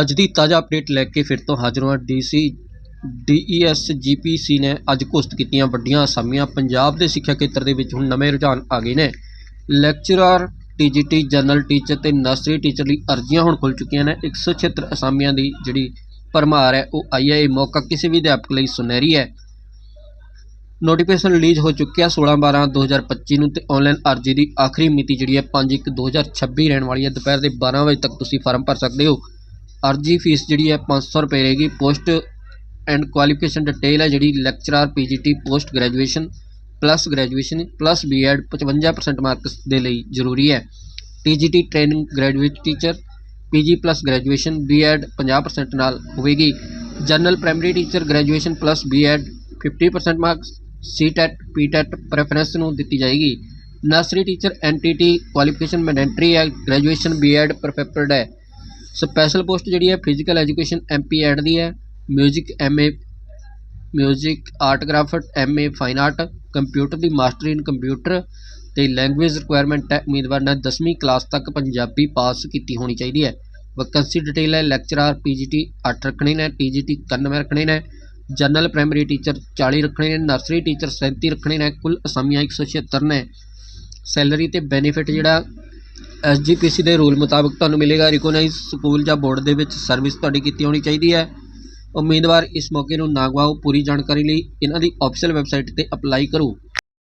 ਅੱਜ ਦੀ ਤਾਜ਼ਾ ਅਪਡੇਟ ਲੈ ਕੇ ਫਿਰ ਤੋਂ ਹਾਜ਼ਰ ਹਾਂ ਡੀਸੀ ਡੀਈਐਸ ਜੀਪੀਸੀ ਨੇ ਅੱਜ ਘੋਸ਼ਿਤ ਕੀਤੀਆਂ ਵੱਡੀਆਂ ਅਸਾਮੀਆਂ। ਪੰਜਾਬ ਦੇ ਸਿੱਖਿਆ ਖੇਤਰ ਦੇ ਵਿੱਚ ਹੁਣ ਨਵੇਂ ਰੁਝਾਨ ਆ ਗਏ ਨੇ। ਲੈਕਚਰਰ ਟੀਜੀਟੀ ਜਨਰਲ ਟੀਚਰ ਤੇ ਨਰਸਰੀ ਟੀਚਰ ਲਈ ਅਰਜ਼ੀਆਂ ਹੁਣ ਖੁੱਲ ਚੁੱਕੀਆਂ ਨੇ। 176 ਅਸਾਮੀਆਂ ਦੀ ਜਿਹੜੀ ਭਰਮਾਰ ਹੈ, ਉਹ ਆਈ ਹੈ ਇਹ ਮੌਕਾ ਕਿਸੇ ਵੀ ਅਧਿਆਪਕ ਲਈ ਸੁਨਹਿਰੀ ਹੈ। ਨੋਟੀਫਿਕੇਸ਼ਨ ਰਿਲੀਜ਼ ਹੋ ਚੁੱਕਿਆ 16 12 2025 ਨੂੰ ਤੇ ਆਨਲਾਈਨ ਅਰਜ਼ੀ ਦੀ ਆਖਰੀ ਮਿਤੀ ਜਿਹੜੀ ਹੈ 5 1 2026 ਰਹਿਣ ਵਾਲੀ ਹੈ। ਦੁਪਹਿਰ ਦੇ 12 ਵਜੇ ਤੱਕ ਤੁਸੀਂ ਫਾਰਮ ਭਰ ਸਕਦੇ ਹੋ। ਅਰਜ਼ੀ ਫੀਸ ਜਿਹੜੀ ਹੈ 500 ਰੁਪਏ ਰਹੇਗੀ। ਪੋਸਟ ਐਂਡ ਕੁਆਲੀਫਿਕੇਸ਼ਨ ਡਿਟੇਲ ਹੈ ਜਿਹੜੀ lecturer PGT post graduation plus graduation plus BEd 55% marks ਦੇ ਲਈ ਜ਼ਰੂਰੀ ਹੈ। TGT training graduate teacher, PG plus graduation, BEd 50% ਨਾਲ ਹੋਵੇਗੀ। General primary teacher graduation plus BEd 50% marks CTET PTET preference ਨੂੰ ਦਿੱਤੀ ਜਾਏਗੀ। Nursery teacher, NTT qualification mandatory ਹੈ। ਗ੍ਰੈਜੂਏਸ਼ਨ ਬੀਐਡ ਪਰਫੈਕਟਡ ਹੈ। ਸਪੈਸ਼ਲ ਪੋਸਟ ਜਿਹੜੀ ਹੈ ਫਿਜ਼ੀਕਲ ਐਜੂਕੇਸ਼ਨ ਐਮਪੀ ਐਡ ਦੀ ਹੈ music MA music art craft MA fine art computer the mastery in computer ਤੇ ਲੈਂਗੁਏਜ ਰਿਕੁਆਇਰਮੈਂਟ ਹੈ ਉਮੀਦਵਾਰ ਨੇ 10ਵੀਂ ਕਲਾਸ ਤੱਕ ਪੰਜਾਬੀ ਪਾਸ ਕੀਤੀ ਹੋਣੀ ਚਾਹੀਦੀ ਹੈ। ਵੈਕੈਂਸੀ ਡਿਟੇਲ ਹੈ ਲੈਕਚਰਰ ਪੀਜੀਟੀ 8 ਰੱਖਣੇ ਨੇ ਟੀਜੀਟੀ 91 ਰੱਖਣੇ ਨੇ ਜਨਰਲ ਪ੍ਰਾਇਮਰੀ ਟੀਚਰ 40 ਰੱਖਣੇ ਨੇ ਨਰਸਰੀ ਟੀਚਰ 37 ਰੱਖਣੇ ਨੇ, ਕੁੱਲ ਅਸਾਮੀਆਂ 176 ਨੇ। ਸੈਲਰੀ ਤੇ ਬੈਨੀਫਿਟ ਜਿਹੜਾ ਐਸਜੀਪੀਸੀ ਦੇ ਰੂਲ ਮੁਤਾਬਕ ਤੁਹਾਨੂੰ ਮਿਲੇਗਾ ਰਿਕੋਗਨਾਈਜ਼ ਸਕੂਲ ਜਾਂ ਬੋਰਡ ਦੇ ਵਿੱਚ ਸਰਵਿਸ ਤੁਹਾਡੀ ਕੀਤੀ ਹੋਣੀ ਚਾਹੀਦੀ ਹੈ। ਉਮੀਦਵਾਰ ਇਸ ਮੌਕੇ ਨੂੰ ਨਾ ਗਵਾਓ ਪੂਰੀ ਜਾਣਕਾਰੀ ਲਈ ਇਹਨਾਂ ਦੀ ਆਫੀਸ਼ੀਅਲ ਵੈਬਸਾਈਟ ਤੇ ਅਪਲਾਈ ਕਰੋ।